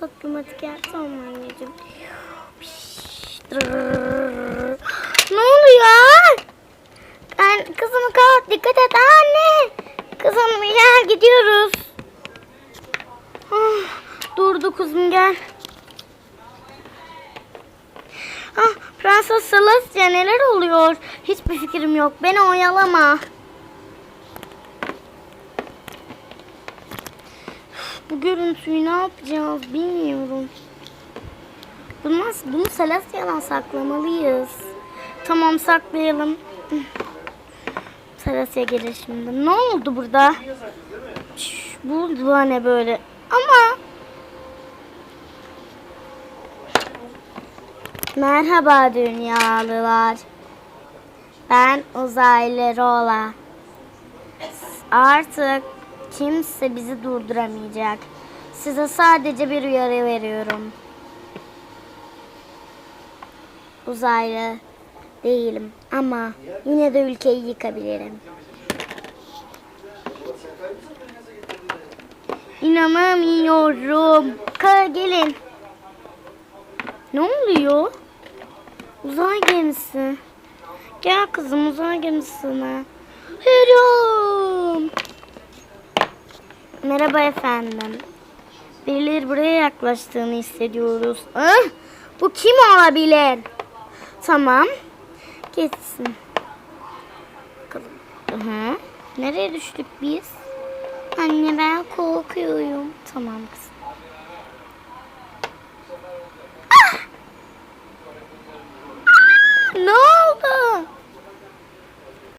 tatlım hadi gel tamam anneciğim. Ne oluyor? Ben kızımı kalk dikkat et anne. Kızım gel gidiyoruz. Ah, durdu kızım gel. Ah, Prenses Celestia neler oluyor? Hiçbir fikrim yok. Beni oyalama. Bu görüntüyü ne yapacağız bilmiyorum. Bunu, nasıl- bunu Celestia'dan saklamalıyız. Tamam saklayalım. Celestia gelir şimdi. Ne oldu burada? Bu ne böyle? Ama Merhaba dünyalılar. Ben uzaylı Rola. Artık kimse bizi durduramayacak. Size sadece bir uyarı veriyorum. Uzaylı değilim ama yine de ülkeyi yıkabilirim. İnanamıyorum. Ka gelin. Ne oluyor? Uzay gemisi. Gel kızım uzay gemisine. Hürüm. Merhaba efendim. Birileri buraya yaklaştığını hissediyoruz. Ah, bu kim olabilir? Tamam. Geçsin. Bakalım. Hı. Nereye düştük biz? Anne ben korkuyorum. Tamam kızım.